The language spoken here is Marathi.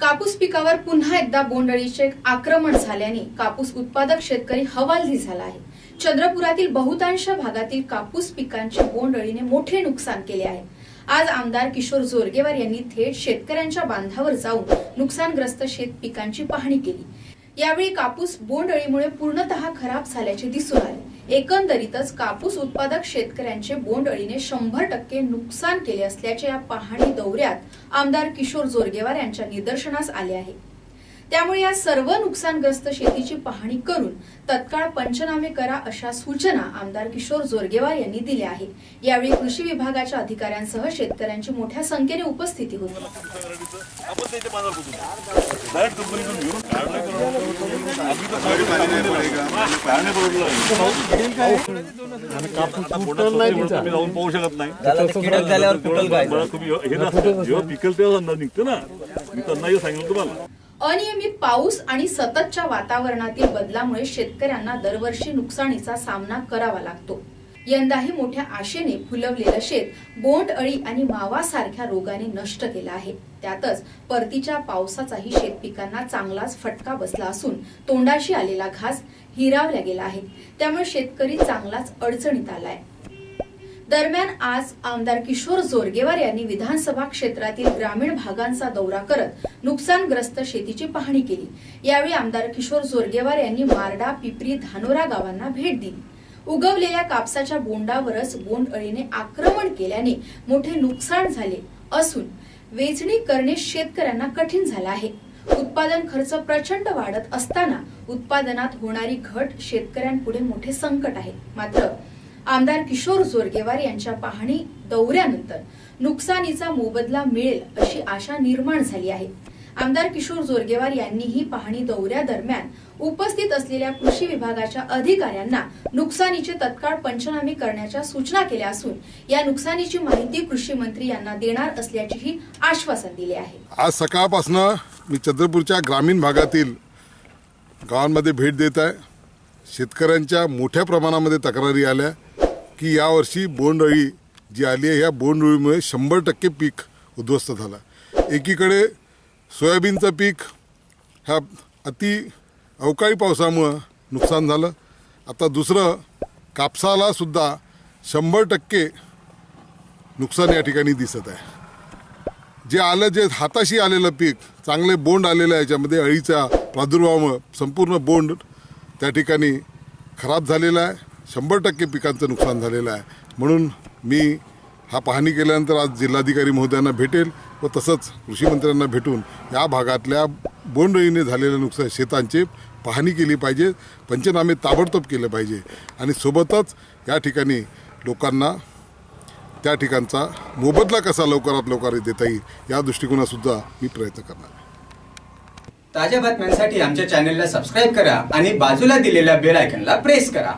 कापूस पिकावर पुन्हा एकदा बोंडअळीचे आक्रमण झाल्याने कापूस उत्पादक शेतकरी हवालदी झाला आहे. चंद्रपुरातील बहुतांश भागातील कापूस पिकांचे बोंडअळीने मोठे नुकसान केले आहे. आज आमदार किशोर जोरगेवार यांनी थेट शेतकऱ्यांच्या बांधावर जाऊन नुकसानग्रस्त शेत पिकांची पाहणी केली. यावेळी कापूस बोंडअळीमुळे पूर्णतः खराब झाल्याचे दिसून आले. एकंदरीतच कापूस उत्पादक शेतकऱ्यांचे बोंडअळीने शंभर टक्के नुकसान केले असल्याचे या पाहणी दौऱ्यात आमदार किशोर जोरगेवार यांच्या निदर्शनास आले आहे. त्यामुळे या सर्व नुकसानग्रस्त शेतीची पाहणी करून तत्काळ पंचनामे करा अशा सूचना आमदार किशोर जोरगेवार यांनी दिल्या आहेत. यावेळी कृषी विभागाच्या अधिकाऱ्यांसह शेतकऱ्यांची मोठ्या संख्येने उपस्थिती होती. मी हे त्यांना सांगितलं तुम्हाला. अनियमित पाऊस आणि सततच्या वातावरणातील बदलामुळे शेतकऱ्यांना दरवर्षी नुकसानीचा सामना करावा लागतो. यंदाही मोठ्या आशेने फुलवलेलं शेत बोंड अळी आणि मावा सारख्या रोगाने नष्ट केलं आहे. त्यातच परतीच्या पावसाचाही शेत पिकांना चांगलाच फटका बसला असून तोंडाशी आलेला घास हिरावला गेला आहे. त्यामुळे शेतकरी चांगलाच अडचणीत आलाय. दरम्यान आज आमदार किशोर जोरगेवार यांनी विधानसभा क्षेत्रातील ग्रामीण भागांचा दौरा करत नुकसानग्रस्त शेतीची पाहणी केली. यावेळी आमदार किशोर जोरगेवार यांनी मारडा पिपरी धानोरा गावांना भेट दिली. उगवलेल्या कापसाच्या बोंडावरच बोंड अळीने आक्रमण केल्याने मोठे नुकसान झाले असून वेचणी करणे शेतकऱ्यांना कठीण झालं आहे. उत्पादन खर्च प्रचंड वाढत असताना उत्पादनात होणारी घट शेतकऱ्यांपुढे मोठे संकट आहे. मात्र आमदार किशोर जोरगेवार यांच्या पाहणी दौऱ्यानंतर नुकसानीचा मोबदला मिळेल अशी आशा निर्माण झाली आहे. आमदार किशोर जोरगेवार यांनीही पाहणी दौऱ्यादरम्यान उपस्थित असलेल्या कृषी विभागाच्या अधिकाऱ्यांना नुकसानीचे तत्काळ पंचनामे करण्याच्या सूचना केल्या असून या नुकसानीची माहिती कृषी मंत्री यांना देणार असल्याचेही आश्वासन दिले आहे. आज सकाळपासून मी चंद्रपूरच्या ग्रामीण भागातील गावांमध्ये भेट देत आहे. शेतकऱ्यांच्या मोठ्या प्रमाणामध्ये तक्रारी आल्या. की यावर्षी बोंडअळी जी आली आहे या बोंडअळीमुळे शंभर टक्के पीक उद्ध्वस्त झाला. एकीकडे सोयाबीनचं पीक ह्या अति अवकाळी पावसामुळं नुकसान झालं. आता दुसरं कापसाला सुद्धा शंभर टक्के नुकसान या ठिकाणी दिसत आहे. जे आलं जे हाताशी आलेलं पीक चांगले बोंड आलेलं आहे याच्यामध्ये अळीच्या प्रादुर्भावामुळं संपूर्ण बोंड त्या ठिकाणी खराब झालेला आहे. शंभर टक्के पिकांचं नुकसान झालेलं आहे. म्हणून मी हा पाहणी केल्यानंतर आज जिल्हाधिकारी महोदयांना भेटेल व तसंच कृषीमंत्र्यांना भेटून या भागातल्या बोंडळीने झालेल्या नुकसान शेतांची पाहणी केली पाहिजे पंचनामे ताबडतोब केले पाहिजे आणि सोबतच या ठिकाणी लोकांना त्या ठिकाणचा मोबदला कसा लवकरात लवकर देता येईल या दृष्टिकोनासुद्धा मी प्रयत्न करणार ताज्या बातम्यांसाठी आमच्या चॅनेलला सबस्क्राईब करा आणि बाजूला दिलेल्या बेल आयकनला प्रेस करा.